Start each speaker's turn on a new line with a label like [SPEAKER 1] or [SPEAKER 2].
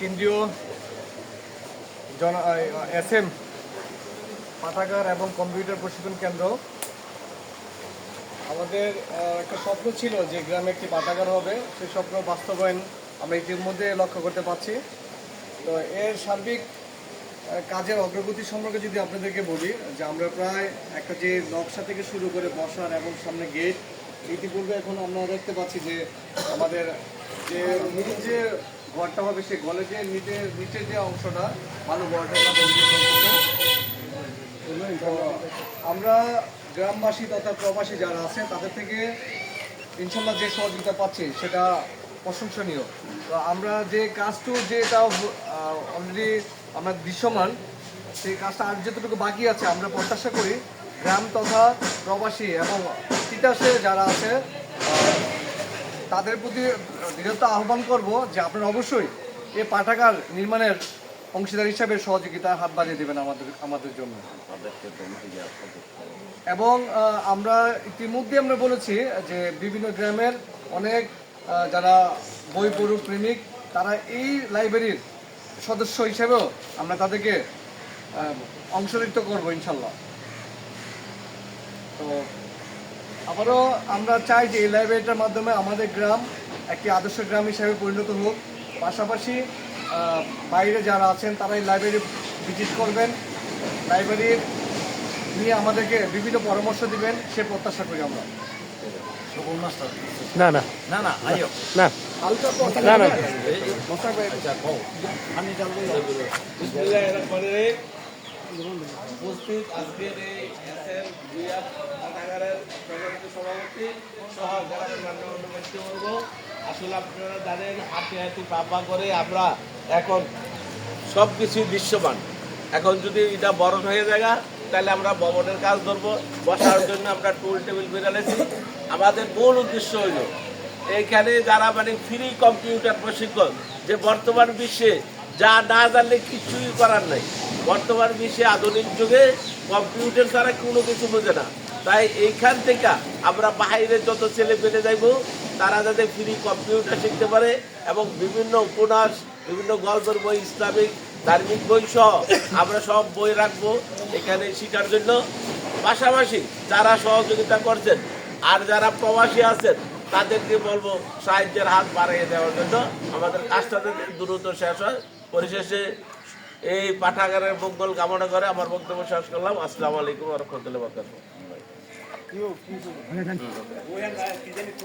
[SPEAKER 1] কেন্দ্রীয় জন S M পাঠাগার এবং কম্পিউটার প্রশিক্ষণ কেন্দ্র। আমাদের একটা স্বপ্ন ছিল যে গ্রামে একটি পাঠাগার হবে। সেই স্বপ্ন বাস্তবায়ন আমরা ইতিমধ্যে লক্ষ্য করতে পারছি। তো এর সার্বিক কাজের অগ্রগতি সম্পর্কে যদি আপনাদেরকে বলি, যে আমরা প্রায় একটা যে নকশা থেকে শুরু করে বসার এবং সামনে গেট, ইতিপূর্বে এখন আমরা দেখতে পাচ্ছি যে আমাদের যে, মূল যে ঘরটা হবে সেই যে নিচের নিচের যে অংশটা, ভালো ঘরটা আমরা গ্রামবাসী তথা প্রবাসী যারা আছে তাদের থেকে ইনশাল্লাহ যে সহযোগিতা পাচ্ছি সেটা প্রশংসনীয়। তো আমরা যে কাজটু যেটা অলরেডি আমরা দৃশ্যমান, সেই কাজটা আর যতটুকু বাকি আছে আমরা প্রত্যাশা করি গ্রাম তথা প্রবাসী এবং তিতাসে যারা আছে তাদের প্রতি দৃঢ়তা আহ্বান করব যে আপনারা অবশ্যই এই পাঠাগার নির্মাণের অংশীদার হিসাবে সহযোগিতার হাত বাড়িয়ে দেবেন আমাদের আমাদের জন্য। এবং আমরা ইতিমধ্যে আমরা বলেছি যে বিভিন্ন গ্রামের অনেক যারা বই পড়ু প্রেমিক, তারা এই লাইব্রেরির সদস্য হিসেবেও আমরা তাদেরকে অংশরিত করব ইনশাল্লাহ। তো আবারও আমরা চাই যে এই লাইব্রেরিটার মাধ্যমে আমাদের গ্রাম একটি আদর্শ গ্রাম হিসাবে পরিণত হোক। পাশাপাশি বাইরে যারা আছেন তারা এই লাইব্রেরি ভিজিট করবেন। লাইব্রেরির নিয়ে আমাদেরকে বিভিন্ন পরামর্শ দিবেন সে প্রত্যাশা করি আমরা।
[SPEAKER 2] না না।
[SPEAKER 3] না না
[SPEAKER 2] না।
[SPEAKER 3] উপস্থিত আজকের এই সভাপতি সহ মান্যবর্গ ব্যক্তিবর্গ। আসলে আপনারা জানেন হাতে হাতে পাপা করে আমরা এখন সব কিছুই দৃশ্যমান। এখন যদি এটা বড় হয়ে যায় তাহলে আমরা ভবনের কাজ ধরবো, বসার জন্য আমরা টুল টেবিল বেরালেছি আমাদের মূল উদ্দেশ্য হইল, এইখানে যারা মানে ফ্রি কম্পিউটার প্রশিক্ষণ, যে বর্তমান বিশ্বে যা না জানলে কিছুই করার নাই। বর্তমান বিশ্বে আধুনিক যুগে কম্পিউটার ছাড়া কোনো কিছু বোঝে না। তাই এইখান থেকে আমরা বাইরে যত ছেলে পেলে যাইব তারা যাতে ফ্রি কম্পিউটার শিখতে পারে এবং বিভিন্ন উপন্যাস, বিভিন্ন গল্পের বই, ইসলামিক, ধার্মিক বই সহ আমরা সব বই রাখব এখানে শেখার জন্য। পাশাপাশি যারা সহযোগিতা করছেন আর যারা প্রবাসী আছেন, তাদেরকে বলব সাহায্যের হাত বাড়িয়ে দেওয়ার জন্য। আমাদের কাজটা যাতে দ্রুত শেষ হয়, পরিশেষে এই পাঠাগারের মঙ্গল কামনা করে আমার বক্তব্য শেষ করলাম। আসসালামু আলাইকুম রহমতুল্লাহ